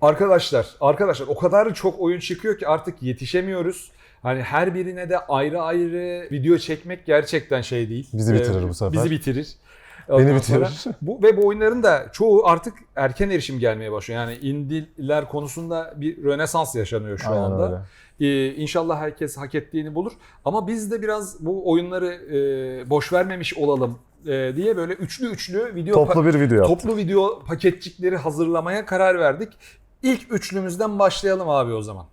Arkadaşlar, arkadaşlar o kadar çok oyun çıkıyor ki artık yetişemiyoruz. Hani her birine de ayrı ayrı video çekmek gerçekten şey değil. Bizi bitirir bu sefer. Bizi bitirir. Beni Ondan bitirir. sonra Bu ve bu oyunların da çoğu artık erken erişim gelmeye başlıyor. Yani indiler konusunda bir rönesans yaşanıyor şu Aynen anda. öyle. Ee, inşallah herkes hak ettiğini bulur. Ama biz de biraz bu oyunları e, boş vermemiş olalım e, diye böyle üçlü üçlü video Toplu bir video yaptık. toplu video paketçikleri hazırlamaya karar verdik. İlk üçlümüzden başlayalım abi o zaman.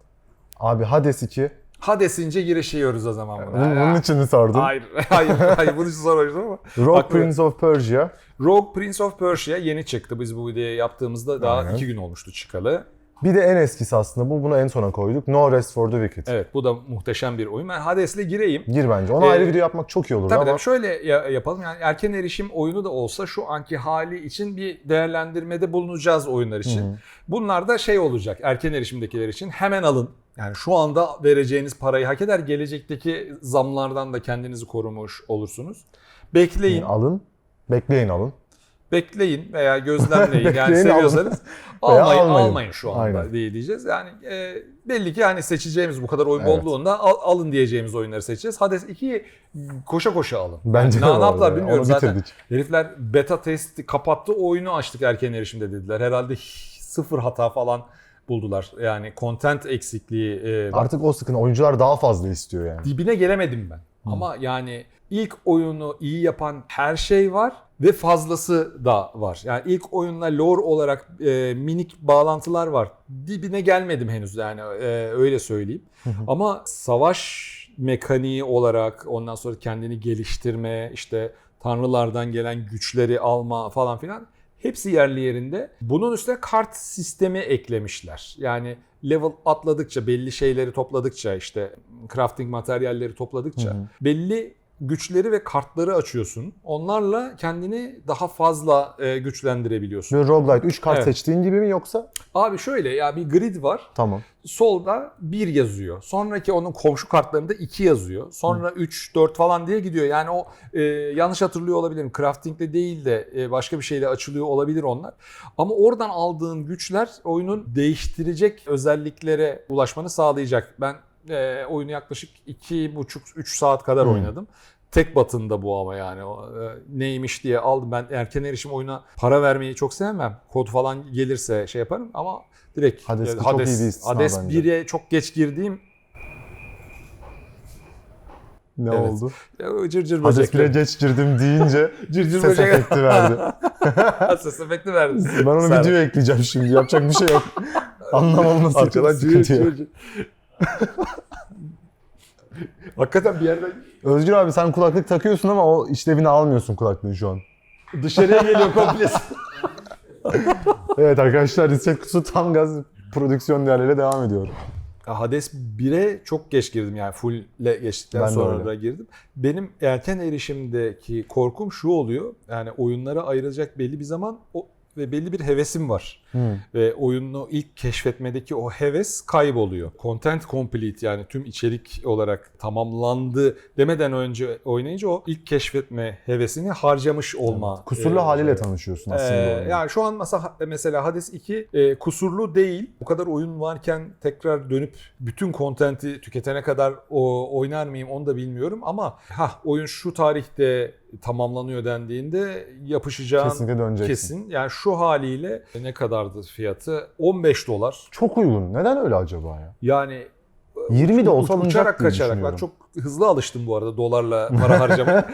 Abi Hades 2. Hadesince girişiyoruz o zaman buna. Bunun, bunun için mi sordun? Hayır, hayır, hayır. Bunun için sormamıştım ama. Rogue Haklı. Prince of Persia. Rogue Prince of Persia yeni çıktı. Biz bu videoyu yaptığımızda daha Aynen. iki gün olmuştu çıkalı. Bir de en eskisi aslında bu. Bunu en sona koyduk. No Rest for the Wicked. Evet bu da muhteşem bir oyun. Ben Hades'le gireyim. Gir bence. Ona Ee, ayrı video yapmak çok iyi olur Tabii ama tabii şöyle ya- yapalım. Yani erken erişim oyunu da olsa şu anki hali için bir değerlendirmede bulunacağız oyunlar için. Hı. Bunlar da şey olacak erken erişimdekiler için hemen alın. Yani şu anda vereceğiniz parayı hak eder. Gelecekteki zamlardan da kendinizi korumuş olursunuz. Bekleyin. alın. Bekleyin alın. Bekleyin veya gözlemleyin. yani Bekleyin, seviyorsanız almayın, almayın. almayın şu anda Aynen. diye diyeceğiz. Yani e, belli ki hani seçeceğimiz bu kadar oyun Evet. bolluğunda al- alın diyeceğimiz oyunları seçeceğiz. Hades 2'yi koşa koşa alın. Bence de ne, yaptılar bilmiyorum Onu zaten. bitirdik. Herifler beta testi kapattı oyunu açtık erken erişimde dediler. Herhalde sıfır hata falan buldular. Yani content eksikliği e. Artık o sıkıntı. Oyuncular daha fazla istiyor yani. dibine gelemedim ben. Ama yani ilk oyunu iyi yapan her şey var ve fazlası da var. Yani ilk oyunla lore olarak e, minik bağlantılar var. Dibine gelmedim henüz yani e, öyle söyleyeyim. Ama savaş mekaniği olarak ondan sonra kendini geliştirme, işte tanrılardan gelen güçleri alma falan filan hepsi yerli yerinde. Bunun üstüne kart sistemi eklemişler. Yani level atladıkça, belli şeyleri topladıkça işte crafting materyalleri topladıkça Hı hı. belli güçleri ve kartları açıyorsun. Onlarla kendini daha fazla e, güçlendirebiliyorsun. Böyle roguelite 3 kart Evet. seçtiğin gibi mi yoksa? Abi şöyle ya bir grid var. Tamam. Solda 1 yazıyor. Sonraki onun komşu kartlarında 2 yazıyor. Sonra 3, 4 falan diye gidiyor. Yani o e, yanlış hatırlıyor olabilirim. Crafting'le değil de e, başka bir şeyle açılıyor olabilir onlar. Ama oradan aldığın güçler oyunun değiştirecek özelliklere ulaşmanı sağlayacak. Ben e, oyunu yaklaşık 2,5-3 saat kadar Hmm. oynadım. Tek batında bu ama yani e, neymiş diye aldım. Ben erken erişim oyuna para vermeyi çok sevmem. Kod falan gelirse şey yaparım ama direkt Hades e, çok bir istisna Hades bence. 1'e çok geç girdiğim Ne Evet. oldu? ya, cır cır Hades böcekler. 1'e geç girdim deyince Cır cır ses böcek. efekti verdi. Ses efekti verdi. Ben onu Sen- videoya ekleyeceğim şimdi. Yapacak bir şey yok. Anlamam nasıl Arkadan çok cır sıkıntı yok. Hakikaten bir yerden Özgür abi sen kulaklık takıyorsun ama o işlevini almıyorsun kulaklığın şu an. dışarıya geliyor komple. Evet arkadaşlar Reset Kutusu tam gaz prodüksiyon değerleriyle devam ediyor. Hades 1'e çok geç girdim yani full'le geçtikten Ben de sonra öyle. da girdim. Benim erken erişimdeki korkum şu oluyor. Yani oyunlara ayrılacak belli bir zaman o ve belli bir hevesim var. Ve oyunu ilk keşfetmedeki o heves kayboluyor. Content complete yani tüm içerik olarak tamamlandı demeden önce oynayınca o ilk keşfetme hevesini harcamış olma. Kusurlu e, haliyle şey. tanışıyorsun aslında. Ee, yani şu an mesela, mesela Hades 2 e, kusurlu değil. Bu kadar oyun varken tekrar dönüp bütün kontenti tüketene kadar o oynar mıyım onu da bilmiyorum ama ha oyun şu tarihte tamamlanıyor dendiğinde yapışacağın kesin. Yani şu haliyle ne kadardı fiyatı? 15 dolar. Çok uygun. Neden öyle acaba ya? Yani 20 de olsa uçarak kaçarak. Ben çok hızlı alıştım bu arada dolarla para harcamaya.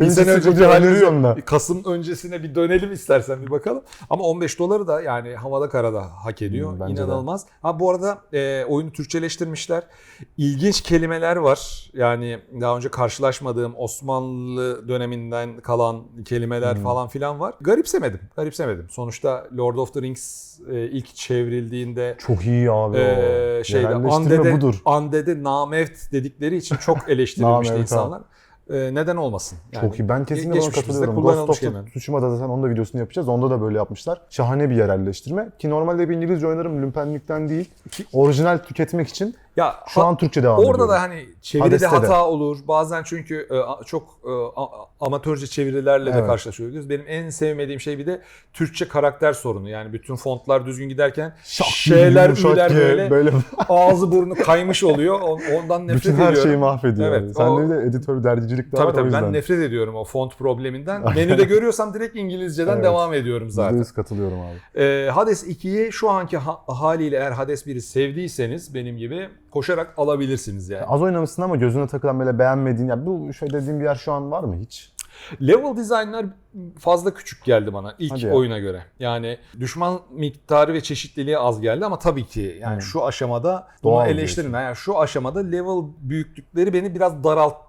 Bir sene önceki da. Kasım öncesine bir dönelim istersen bir bakalım. Ama 15 doları da yani havada karada hak ediyor. Hmm, bence de. İnanılmaz. Ha bu arada e, oyunu Türkçeleştirmişler. İlginç kelimeler var. Yani daha önce karşılaşmadığım Osmanlı döneminden kalan kelimeler Hmm. falan filan var. Garipsemedim. Garipsemedim. Sonuçta Lord of the Rings e, ilk çevrildiğinde Çok iyi abi o. şeyde Undead'e, budur. Undead'e namevt dedikleri için çok eleştirilmişti Namevt, insanlar. Ee, neden olmasın? Yani Çok iyi. Ben kesinlikle geçmişimizde katılıyorum. Ghost kullanılmış of kelime. Tsushima'da zaten onun da videosunu yapacağız. Onda da böyle yapmışlar. Şahane bir yerelleştirme. Ki normalde bir İngilizce oynarım lümpenlikten değil. Orijinal tüketmek için Ya şu an Türkçe devam Orada ediyorum. da hani çeviride Hades'te de. hata olur. Bazen çünkü e, çok e, amatörce çevirilerle de Evet. karşılaşıyoruz. Benim en sevmediğim şey bir de Türkçe karakter sorunu. Yani bütün fontlar düzgün giderken Şak şeyler, üler böyle, böyle ağzı burnu kaymış oluyor. On- Ondan nefret bütün ediyorum. her şeyi mahvediyor. Evet, o- bir de editör dergicilik de Tabii var tabii ben nefret ediyorum o font probleminden. Menüde görüyorsam direkt İngilizceden Evet. devam ediyorum zaten. %100 katılıyorum abi. Ee, Hades 2'yi şu anki ha- haliyle eğer Hades 1'i sevdiyseniz benim gibi koşarak alabilirsiniz yani. Az oynamışsın ama gözüne takılan böyle beğenmediğin ya bu şöyle dediğin bir yer şu an var mı hiç? Level design'lar fazla küçük geldi bana ilk Hadi ya. oyuna göre. Yani düşman miktarı ve çeşitliliği az geldi ama tabii ki yani Hmm. şu aşamada bunu Doğal eleştirme. Yani şu aşamada level büyüklükleri beni biraz daralttı.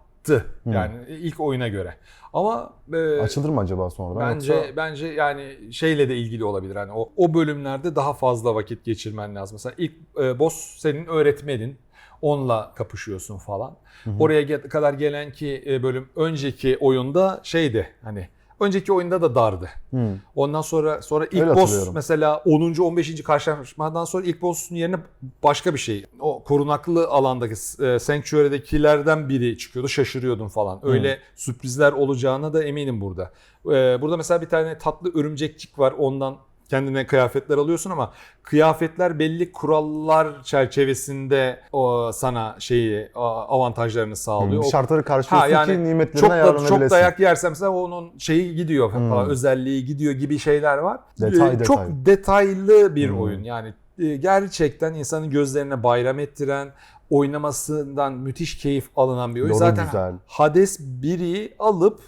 Hmm. Yani ilk oyuna göre. Ama e, Açılır mı acaba sonradan? Bence Yoksa bence yani şeyle de ilgili olabilir. Hani o, o bölümlerde daha fazla vakit geçirmen lazım. Mesela ilk e, boss senin öğretmenin. Onunla kapışıyorsun falan. Oraya ge- kadar gelen ki e, bölüm önceki oyunda şeydi hani önceki oyunda da dardı. Hmm. Ondan sonra sonra ilk Öyle boss mesela 10. 15. karşılaşmadan sonra ilk boss'un yerine başka bir şey. O korunaklı alandaki e, Sanctuary'dekilerden biri çıkıyordu. Şaşırıyordum falan. Öyle sürprizler olacağına da eminim burada. E, burada mesela bir tane tatlı örümcekçik var. Ondan kendine kıyafetler alıyorsun ama kıyafetler belli kurallar çerçevesinde o sana şeyi avantajlarını sağlıyor. O şartları karşılıyorsun Ha, ki yani nimetlerine çok da, yararlanabilesin. çok dayak yersen mesela onun şeyi gidiyor falan, Hmm. özelliği gidiyor gibi şeyler var. Detay, Ee, Çok detay. detaylı bir Hmm. oyun. Yani e, gerçekten insanın gözlerine bayram ettiren, oynamasından müthiş keyif alınan bir oyun. Lore'u Zaten güzel. Hades 1'i alıp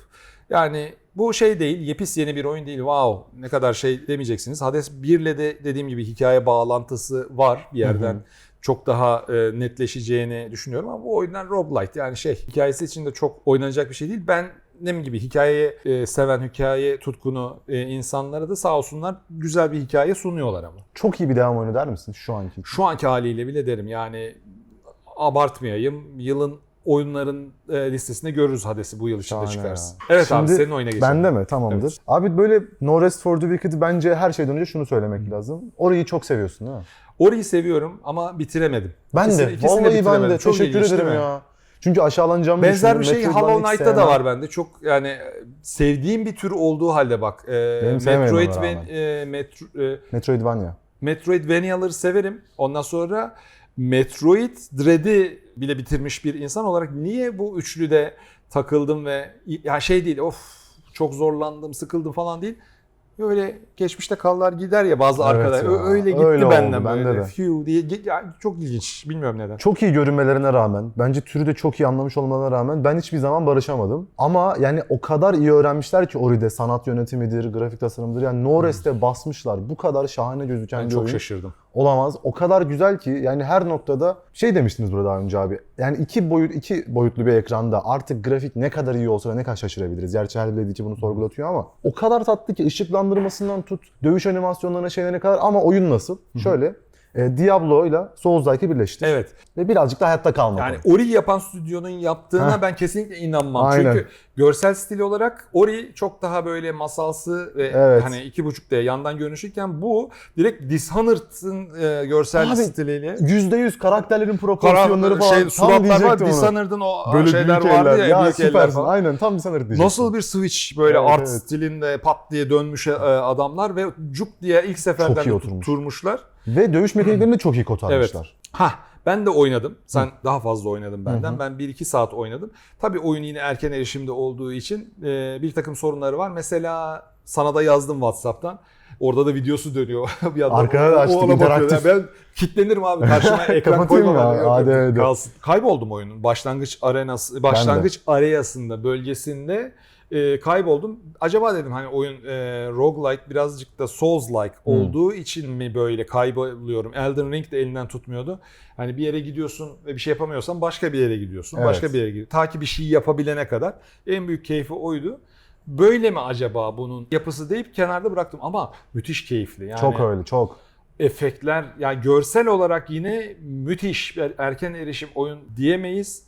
yani bu şey değil, yepis yeni bir oyun değil. Wow ne kadar şey demeyeceksiniz. Hades 1 ile de dediğim gibi hikaye bağlantısı var bir yerden. Hı hı. Çok daha e, netleşeceğini düşünüyorum ama bu oyunlar roguelite yani şey hikayesi için de çok oynanacak bir şey değil. Ben ne gibi hikaye e, seven, hikaye tutkunu e, insanlara da sağ olsunlar güzel bir hikaye sunuyorlar ama. Çok iyi bir devam oyunu der misin şu anki? Şu anki haliyle bile derim yani abartmayayım. Yılın oyunların e, listesinde görürüz Hades'i bu yıl içinde Şahane çıkarsın. ya. Evet abi Şimdi senin oyuna geçelim. Bende mi? Tamamdır. Evet. Abi böyle No Rest for the Wicked bence her şeyden önce şunu söylemek lazım. Orayı çok seviyorsun değil mi? Orayı seviyorum ama bitiremedim. Ben İkisini- de. ikisini Vallahi ben bitiremedim. de. Çok Teşekkür ilginç, ederim ya. Çünkü aşağılanacağımı Benzer bir şey. Metroidvania Hollow Knight'ta da var bende. Çok yani sevdiğim bir tür olduğu halde bak. E, Metroid ve e, Metro, e, Metroidvania. Metroidvania'ları severim. Ondan sonra Metroid Dread'i bile bitirmiş bir insan olarak niye bu üçlüde takıldım ve ya şey değil of çok zorlandım, sıkıldım falan değil. Öyle geçmişte kallar gider ya bazı Evet arkadaşlar. ya, Öyle gitti öyle oldu, benden bende böyle. Phew diye. Ya çok ilginç. Bilmiyorum neden. Çok iyi görünmelerine rağmen, bence türü de çok iyi anlamış olmalarına rağmen ben hiçbir zaman barışamadım. Ama yani o kadar iyi öğrenmişler ki Ori'de sanat yönetimidir, grafik tasarımdır. Yani No Rest'e basmışlar. Bu kadar şahane gözüken Ben bir çok oyun şaşırdım. Olamaz. O kadar güzel ki yani her noktada şey demiştiniz burada daha önce abi. Yani iki boyut iki boyutlu bir ekranda artık grafik ne kadar iyi olsa ne kadar şaşırabiliriz. Gerçi her 2 bunu sorgulatıyor ama o kadar tatlı ki ışıklandırmasından tut, dövüş animasyonlarına şeylerine kadar ama oyun nasıl? Şöyle e, Diablo ile Souls-like'ı birleştir. Evet. Ve birazcık da hayatta kalmak. Yani. Ori yapan stüdyonun yaptığına Heh. ben kesinlikle inanmam. Aynen. Çünkü görsel stil olarak Ori çok daha böyle masalsı ve Evet. hani iki buçuk D yandan görünüşürken bu direkt Dishonored'ın e, görsel Abi, stiliyle %100 karakterlerin Karar, proporsiyonları falan şey, suratlar var. Dishonored'ın o Böyle şeyler vardı eller. ya, Ya, süpersin. falan. Aynen tam Dishonored diyecektim. Nasıl bir switch böyle Evet, art evet. stilinde pat diye dönmüş e, adamlar ve cuk diye ilk seferden oturmuş. tutturmuşlar. Ve dövüş mekaniklerini de çok iyi kotarmışlar. Ha ben de oynadım. Sen daha fazla oynadın benden. Ben 1-2 saat oynadım. Tabii oyun yine erken erişimde olduğu için e, bir takım sorunları var. Mesela sana da yazdım WhatsApp'tan. Orada da videosu dönüyor. bir yandan Arkada da açtık, interaktif. Ben kitlenirim abi karşıma ekran koymam. ya. Hadi, hadi. kalsın. Kayboldum oyunun. Başlangıç arenası, başlangıç areyasında, bölgesinde e, kayboldum. Acaba dedim hani oyun e, roguelike birazcık da Souls-like Hmm. olduğu için mi böyle kayboluyorum? Elden Ring de elinden tutmuyordu. Hani bir yere gidiyorsun ve bir şey yapamıyorsan başka bir yere gidiyorsun. Evet. Başka bir yere gidiyorsun. Ta ki bir şey yapabilene kadar. En büyük keyfi oydu. Böyle mi acaba bunun yapısı deyip kenarda bıraktım ama müthiş keyifli. Yani Çok öyle çok. efektler yani görsel olarak yine müthiş bir erken erişim oyun diyemeyiz.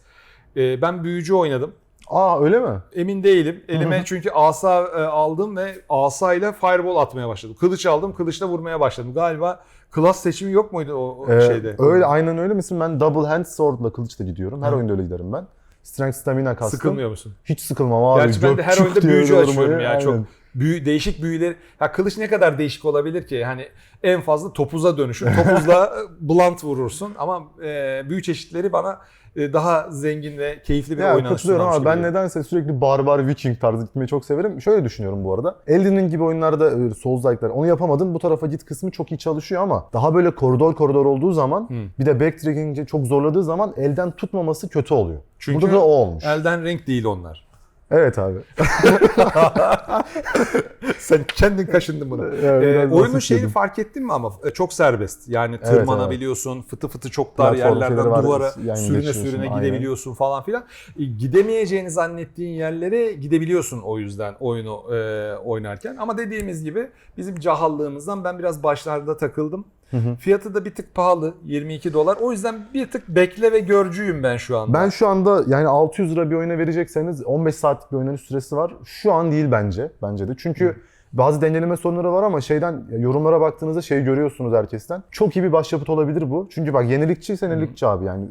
Ee, ben büyücü oynadım. Aa öyle mi? Emin değilim. Elime çünkü asa e, aldım ve asayla fireball atmaya başladım. Kılıç aldım, kılıçla vurmaya başladım. Galiba klas seçimi yok muydu o, o Ee, şeyde? Öyle aynen öyle misin? Ben double hand sword'la kılıçla gidiyorum. Her Hı. oyunda öyle giderim ben. Strength stamina kastım. Sıkılmıyor musun? Hiç sıkılmam abi. Gerçi ben de her oyunda büyücü açıyorum ya. aynen. Çok büyü, değişik büyüler. Ya kılıç ne kadar değişik olabilir ki? Hani en fazla topuza dönüşür. Topuzla blunt vurursun ama e, büyü çeşitleri bana daha zengin ve keyifli bir Ya oynanış katılıyorum ama ben geliyor. nedense sürekli barbar viking tarzı gitmeyi çok severim. Şöyle düşünüyorum bu arada. Elden Ring gibi oyunlarda e, Souls-like'lar onu yapamadım. Bu tarafa git kısmı çok iyi çalışıyor ama daha böyle koridor koridor olduğu zaman Hmm. bir de backtracking'i çok zorladığı zaman elden tutmaması kötü oluyor. Çünkü Burada da o olmuş. Elden renk değil onlar. Evet abi. Sen kendin kaşındın bunu. Evet, Ee, oyunun şeyini fark ettin mi ama E, çok serbest. Yani Evet, tırmanabiliyorsun, fıtı fıtı çok dar Platform yerlerden duvara yan sürüne sürüne aynen. gidebiliyorsun falan filan. E, Gidemeyeceğini zannettiğin yerlere gidebiliyorsun o yüzden oyunu e, oynarken. Ama dediğimiz gibi bizim cahallığımızdan ben biraz başlarda takıldım. Fiyatı da bir tık pahalı 22 dolar. O yüzden bir tık bekle ve görcüyüm ben şu anda. Ben şu anda yani 600 lira bir oyuna verecekseniz 15 saatlik bir oynanış süresi var. Şu an değil bence. Bence de. Çünkü bazı dengeleme sorunları var ama şeyden yorumlara baktığınızda şey görüyorsunuz herkesten. Çok iyi bir başyapıt olabilir bu. Çünkü bak yenilikçi yenilikçi abi yani.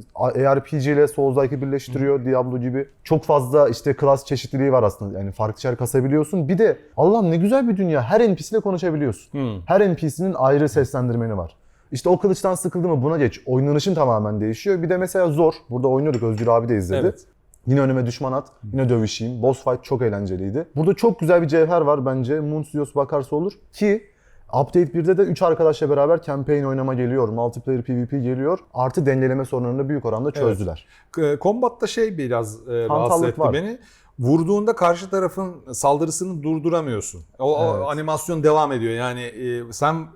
ARPG ile Souls-like'ı birleştiriyor Diablo gibi. Çok fazla işte klas çeşitliliği var aslında. Yani farklı şeyler kasabiliyorsun. Bir de Allah'ım ne güzel bir dünya. Her NPC ile konuşabiliyorsun. Hmm. Her NPC'nin ayrı seslendirmeni var. İşte o kılıçtan sıkıldı mı buna geç. Oynanışın tamamen değişiyor. Bir de mesela zor. Burada oynuyorduk Özgür abi de izledi. Evet. Yine önüme düşman at, yine dövüşeyim. Boss fight çok eğlenceliydi. Burada çok güzel bir cevher var bence. Moon Studios bakarsa olur. Ki Update 1'de de 3 arkadaşla beraber campaign oynama geliyor. Multiplayer PvP geliyor. Artı dengeleme sorunlarını büyük oranda çözdüler. E, Combat'ta şey biraz e, rahatsız etti var. beni. Vurduğunda karşı tarafın saldırısını durduramıyorsun. O, o Evet. animasyon devam ediyor. Yani e, sen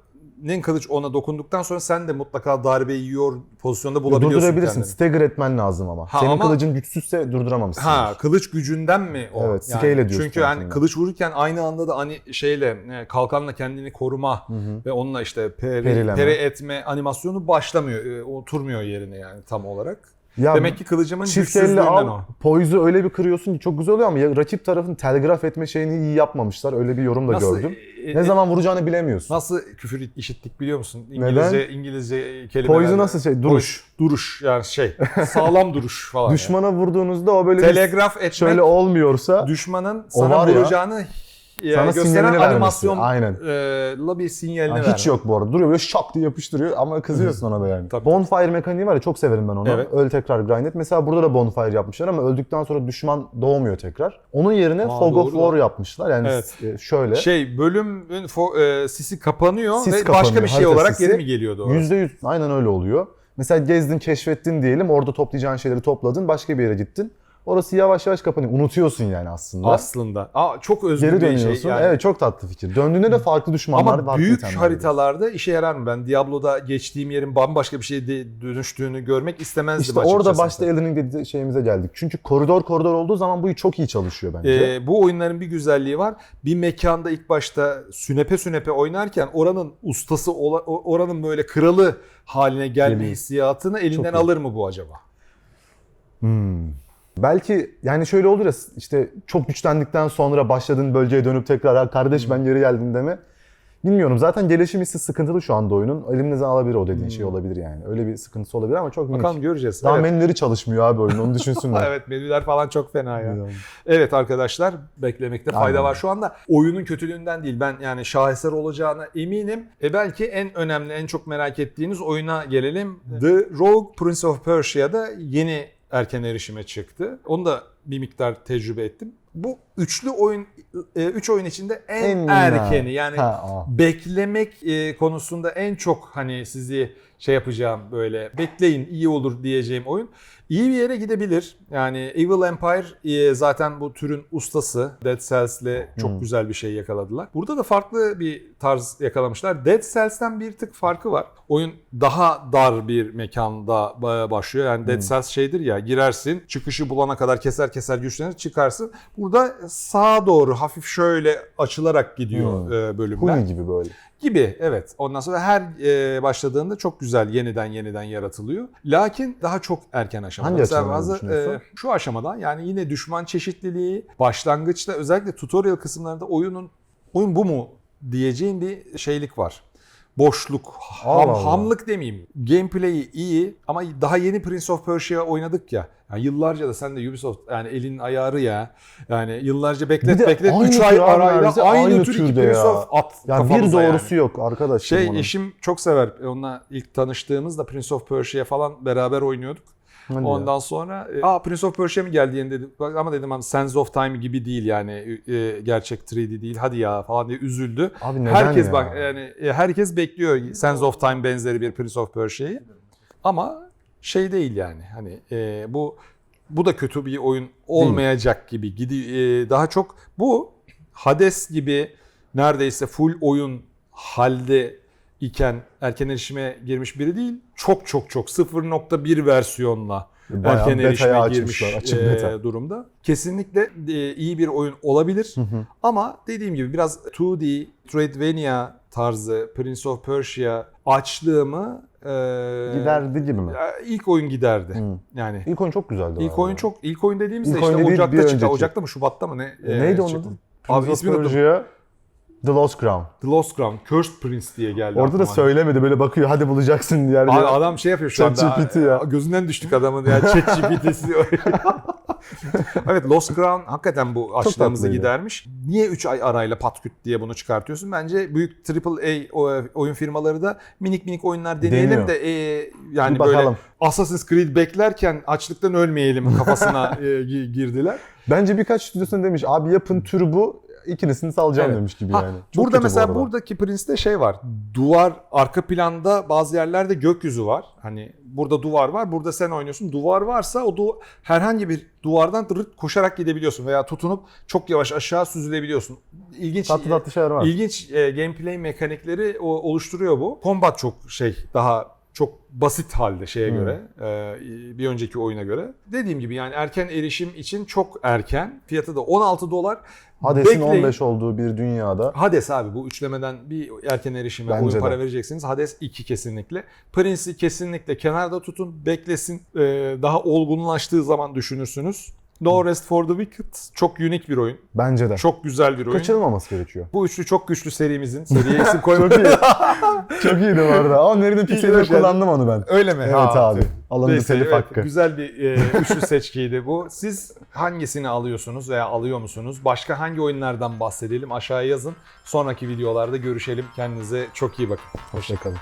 nen kılıç ona dokunduktan sonra sen de mutlaka darbe yiyor pozisyonda bulabiliyorsun Durdurabilirsin. kendini. Stagger etmen lazım ama. Ha, Senin ama- kılıcın güçsüzse durduramamışsın. Ha kılıç gücünden mi o? Evet, scale ediyorsun Çünkü aslında. kılıç vururken aynı anda da hani şeyle e, kalkanla kendini koruma ve onunla işte peri, Perileme. peri etme animasyonu başlamıyor. e, Oturmuyor yerine yani tam olarak. Ya Demek ki kılıcımın güçsüzlüğünden al, o. poise'u öyle bir kırıyorsun ki çok güzel oluyor ama ya rakip tarafın telgraf etme şeyini iyi yapmamışlar. Öyle bir yorum da Nasıl, gördüm. e, Ne e, zaman vuracağını bilemiyorsun. Nasıl küfür işittik biliyor musun? İngilizce İngilizce kelimeler. Poise nasıl şey? Duruş. Duruş yani şey. Sağlam duruş falan. yani. Düşmana vurduğunuzda o böyle Telegraf etmek şöyle olmuyorsa düşmanın sana ya, vuracağını e, sana gösteren sinyalini vermesi. animasyon Aynen. e, bir sinyalini Ha, vermek. hiç yok bu arada. Duruyor böyle şak diye yapıştırıyor ama kızıyorsun ona da yani. Tabii. Bonfire mekaniği var ya çok severim ben onu. Evet. Öl tekrar grind et. Mesela burada da bonfire yapmışlar ama öldükten sonra düşman doğmuyor tekrar. Onun yerine Aa, Fog of War yapmışlar. Yani Evet. e, şöyle. Şey bölümün e, sisi kapanıyor Sis ve kapanıyor, başka bir şey harita olarak sisi. geri mi geliyor doğru? %100 aynen öyle oluyor. Mesela gezdin, keşfettin diyelim. Orada toplayacağın şeyleri topladın. Başka bir yere gittin. Orası yavaş yavaş kapanıyor. Unutuyorsun yani aslında. Aslında. Aa, çok özgün Geri bir dönüyorsun. şey. Yani. Evet çok tatlı fikir. Döndüğünde de farklı düşmanlar Ama farklı büyük haritalarda işe yarar mı? Ben Diablo'da geçtiğim yerin bambaşka bir şeye dönüştüğünü görmek istemezdim İşte açıkçası. orada başta Elden Ring şeyimize geldik. Çünkü koridor koridor olduğu zaman bu çok iyi çalışıyor bence. Ee, bu oyunların bir güzelliği var. Bir mekanda ilk başta sünepe sünepe oynarken oranın ustası, oranın böyle kralı haline gelme hissiyatını elinden alır mı bu acaba? Hmm. Belki yani şöyle olur ya işte çok güçlendikten sonra başladığın bölgeye dönüp tekrar "Ha kardeş ben geri geldim deme. Bilmiyorum zaten gelişim hissi sıkıntılı şu anda oyunun. Elimizden alabilir o dediğin şey olabilir yani. Öyle bir sıkıntısı olabilir ama çok minik. Bakalım göreceğiz. Daha evet. menüleri çalışmıyor abi oyunun onu düşünsünler. evet menüler falan çok fena ya. Evet arkadaşlar beklemekte fayda Aynen. var. Şu anda oyunun kötülüğünden değil ben yani şaheser olacağına eminim. E belki en önemli en çok merak ettiğiniz oyuna gelelim. The Rogue Prince of Persia'da yeni erken erişime çıktı. Onu da bir miktar tecrübe ettim. Bu üçlü oyun, e, üç oyun içinde en, En- erkeni yani Ha, beklemek e, konusunda en çok hani sizi şey yapacağım böyle bekleyin iyi olur diyeceğim oyun. İyi bir yere gidebilir. Yani Evil Empire e, zaten bu türün ustası. Dead Cells'le çok Hmm. güzel bir şey yakaladılar. Burada da farklı bir tarz yakalamışlar. Dead Cells'ten bir tık farkı var. Oyun daha dar bir mekanda ba- başlıyor. Yani Dead Cells şeydir ya girersin çıkışı bulana kadar keser keser güçlenir çıkarsın. Burada sağa doğru hafif şöyle açılarak gidiyor Hmm. e, bölümler. Huni gibi böyle. gibi evet. Ondan sonra her e, başladığında çok güzel yeniden yeniden yaratılıyor. Lakin daha çok erken aşamada. Hangi Mesela bazı, e, şu aşamada yani yine düşman çeşitliliği başlangıçta özellikle tutorial kısımlarında oyunun oyun bu mu diyeceğim bir şeylik var. Boşluk, ham, Allah hamlık demeyeyim. Gameplay'i iyi ama daha yeni Prince of Persia oynadık ya. Yani yıllarca da sen de Ubisoft yani elin ayarı ya. Yani yıllarca beklet Bir beklet aynı 3 tür ay arayla aynı, aynı tür iki türde Prince ya. of at Ya bir kafamıza yani. doğrusu yok arkadaşım Şey onun. eşim çok sever. Onunla ilk tanıştığımızda Prince of Persia falan beraber oynuyorduk. Hadi ya. Ondan sonra e, aa Prince of Persia mi geldi yeni dedi. Bak Ama dedim hani Sands of Time gibi değil yani e, gerçek 3D değil. Hadi ya falan diye üzüldü. Abi neden herkes ya? bak yani e, herkes bekliyor Sands of Time benzeri bir Prince of Persia'yı. Ama şey değil yani. Hani e, bu bu da kötü bir oyun olmayacak gibi. Gidi e, daha çok bu Hades gibi neredeyse full oyun halde iken erken erişime girmiş biri değil. Çok çok çok 0.1 versiyonla Bayağı erken erişime girmiş açık e, durumda. Kesinlikle e, iyi bir oyun olabilir. Ama dediğim gibi biraz 2D, Metroidvania tarzı Prince of Persia açlığımı e, Giderdi gibi mi? e, ilk oyun giderdi. Hı. Yani İlk oyun çok güzeldi. ilk oyun çok ilk oyun dediğimizde İlk işte oyun Ocak'ta çıktı. önceki. Ocak'ta mı Şubat'ta mı ne? E, e, neydi onun çıktı. adı? Abi ismini unuttum. The Lost Crown. The Lost Crown, Cursed Prince diye geldi. Orada da söylemedi böyle bakıyor hadi bulacaksın diye. Abi adam şey yapıyor şu anda. ChatGPT ya. Gözünden düştük adamın ya. ChatGPT'si. evet Lost Crown hakikaten bu açlığımızı gidermiş. Niye 3 ay arayla patküt diye bunu çıkartıyorsun? Bence büyük AAA oyun firmaları da minik minik oyunlar deneyelim Deniyor. de e, yani böyle. Assassin's Creed beklerken açlıktan ölmeyelim kafasına e, gi- girdiler. Bence birkaç stüdyosuna demiş abi yapın türü bu ikincisini salacağım Evet. demiş gibi Ha, yani. Çok burada bu mesela arada. buradaki Prince'te şey var. Duvar arka planda bazı yerlerde gökyüzü var. Hani burada duvar var. Burada sen oynuyorsun. Duvar varsa o du herhangi bir duvardan rıt koşarak gidebiliyorsun veya tutunup çok yavaş aşağı süzülebiliyorsun. İlginç tatlı tatlı şeyler var. İlginç e, gameplay mekanikleri o, oluşturuyor bu. Combat çok şey daha çok basit halde şeye Hmm. göre e, bir önceki oyuna göre. Dediğim gibi yani erken erişim için çok erken. Fiyatı da 16 dolar. Hades'in Bekleyin. 15 olduğu bir dünyada Hades abi bu üçlemeden bir erken erişime Bence oyun de. para vereceksiniz. Hades 2 kesinlikle. Prince'i kesinlikle kenarda tutun, beklesin. Ee, daha olgunlaştığı zaman düşünürsünüz. No Rest for the Wicked çok unik bir oyun. bence de. Çok güzel bir oyun. Kaçırılmaması gerekiyor. Bu üçlü çok güçlü serimizin. Seriye isim Çok koymadık. iyi. Çok iyiydi bu arada. Ama nerede başardın. kullandım onu ben. Öyle mi? Evet Ha, abi. Neyse, telif evet, hakkı. Güzel bir e, üçlü seçkiydi bu. Siz hangisini alıyorsunuz veya alıyor musunuz? Başka hangi oyunlardan bahsedelim? Aşağıya yazın. Sonraki videolarda görüşelim. Kendinize çok iyi bakın. Hoşçakalın.